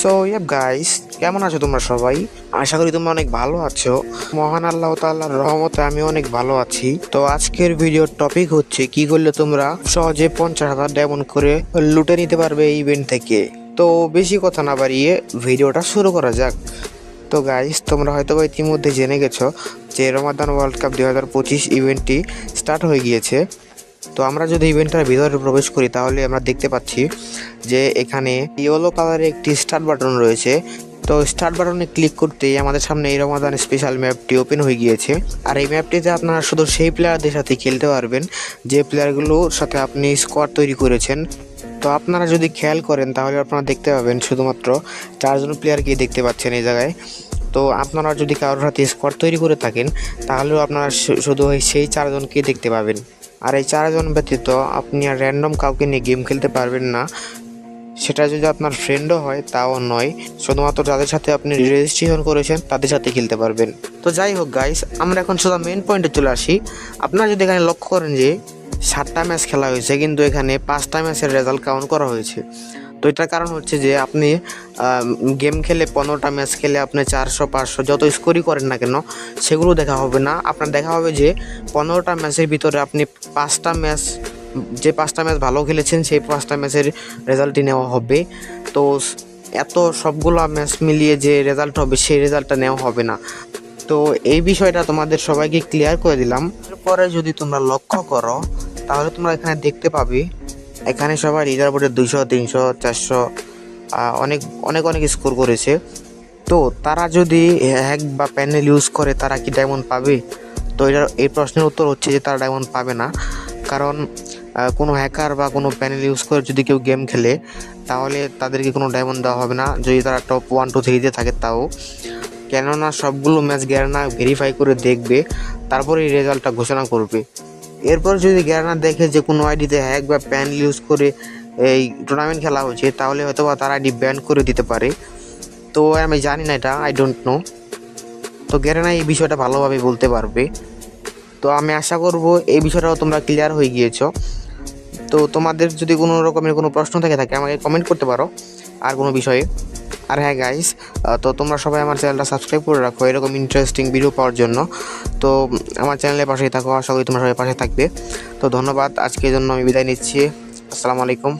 So yup guys কেমন আছো তোমরা সবাই? আশা করি তোমরা অনেক ভালো আছো। মহান আল্লাহ তাআলার রহমতে আমি অনেক ভালো আছি। তো আজকের ভিডিওর টপিক হচ্ছে, কি করলে তোমরা সহজে পঞ্চাশ হাজার ডায়মন্ড করে লুটে নিতে পারবে এই ইভেন্ট থেকে? তো বেশি কথা না বাড়িয়ে ভিডিওটা শুরু করা যাক। তো গাইস তোমরা হয়তো বা ইতিমধ্যে জেনে গেছো যে রমাদান ওয়ার্ল্ড কাপ দুই হাজার পঁচিশ ইভেন্টটি স্টার্ট হয়ে গিয়েছে। তো আমরা যদি ইভেন্টটার ভিতরে প্রবেশ করি, তাহলে আমরা দেখতে পাচ্ছি যে এখানে ইয়েলো কালারের একটি স্টার্ট বাটন রয়েছে। তো স্টার্ট বাটনে ক্লিক করতেই আমাদের সামনে এই রমাদান স্পেশাল ম্যাপটি ওপেন হয়ে গিয়েছে। আর এই ম্যাপটিতে আপনারা শুধু সেই প্লেয়ারদের সাথে খেলতে পারবেন, যে প্লেয়ারগুলোর সাথে আপনি স্কোয়াড তৈরি করেছেন। তো আপনারা যদি খেয়াল করেন, তাহলে আপনারা দেখতে পাবেন শুধুমাত্র চারজন প্লেয়ারকেই দেখতে পাচ্ছেন এই জায়গায়। তো আপনারা যদি কারোর সাথে স্কোয়াড তৈরি করে থাকেন, তাহলেও আপনারা শুধু সেই চারজনকেই দেখতে পাবেন। আর এই চারজন ব্যতীত আপনি আর র্যান্ডম কাউকে নিয়ে গেম খেলতে পারবেন না। সেটা যদি আপনার ফ্রেন্ডও হয়, তাও নয়। শুধুমাত্র যাদের সাথে আপনি রেজিস্ট্রেশন করেছেন, তাদের সাথে খেলতে পারবেন। তো যাই হোক গাইস আমরা এখন শুধু মেন পয়েন্টে চলে আসি। আপনারা যদি এখানে লক্ষ্য করেন যে, সাতটা ম্যাচ খেলা হয়েছে, কিন্তু এখানে পাঁচটা ম্যাচের রেজাল্ট কাউন্ট করা হয়েছে। তো এটার কারণ হচ্ছে যে, আপনি গেম খেলে পনেরোটা ম্যাচ খেলে আপনি চারশো, পাঁচশো যত স্কোরই করেন না কেন, সেগুলো দেখা হবে না। আপনার দেখা হবে যে, পনেরোটা ম্যাচের ভিতরে আপনি পাঁচটা ম্যাচ যে পাঁচটা ম্যাচ ভালো খেলেছেন, সেই পাঁচটা ম্যাচের রেজাল্টই নেওয়া হবে। তো এত সবগুলো ম্যাচ মিলিয়ে যে রেজাল্ট হবে, সেই রেজাল্টটা নেওয়া হবে না। তো এই বিষয়টা তোমাদের সবাইকে ক্লিয়ার করে দিলাম। এরপরে যদি তোমরা লক্ষ্য করো, তাহলে তোমরা এখানে দেখতে পাবে, এখানে সবাই রিজার্ভ বোর্ডে দুশো তিনশো, চারশো অনেক অনেক অনেক স্কোর করেছে। তো তারা যদি হ্যাক বা প্যানেল ইউজ করে, তারা কি ডায়মন্ড পাবে? তো এটার, এই প্রশ্নের উত্তর হচ্ছে যে তারা ডায়মন্ড পাবে না। কারণ কোনো হ্যাকার বা কোনো প্যানেল ইউজ করে যদি কেউ গেম খেলে, তাহলে তাদেরকে কোনো ডায়মন্ড দেওয়া হবে না। যদি তারা টপ ওয়ান টু থ্রিতে থাকে, তাও। কেননা সবগুলো ম্যাচ গ্যারানা ভেরিফাই করে দেখবে তারপরে রেজাল্টটা ঘোষণা করবে। এরপর যদি গ্যারানা দেখে যে কোনো আইডিতে হ্যাক বা প্যানেল ইউজ করে এই টুর্নামেন্ট খেলা হচ্ছে, তাহলে হয়তো বা তার আইডি ব্যান করে দিতে পারে। তো আমি জানি না এটা আই ডোন্ট নো তো গ্যারেনা এই বিষয়টা ভালোভাবে বলতে পারবে। তো আমি আশা করব এই বিষয়টাও তোমরা ক্লিয়ার হয়ে গিয়েছো। তো তোমাদের যদি কোনো রকমের কোনো প্রশ্ন থেকে থাকে, আমাকে কমেন্ট করতে পারো, আর কোনো বিষয়ে। আর হ্যাঁ গাইস তো তোমরা সবাই আমার চ্যানেলটা সাবস্ক্রাইব করে রাখো, এরকম ইন্টারেস্টিং ভিডিও পাওয়ার জন্য। তো আমার চ্যানেলের পাশেই থাকো, আশা করি তোমরা সবাই পাশে থাকবে। তো ধন্যবাদ, আজকের জন্য আমি বিদায় নিচ্ছি। আসসালামু আলাইকুম।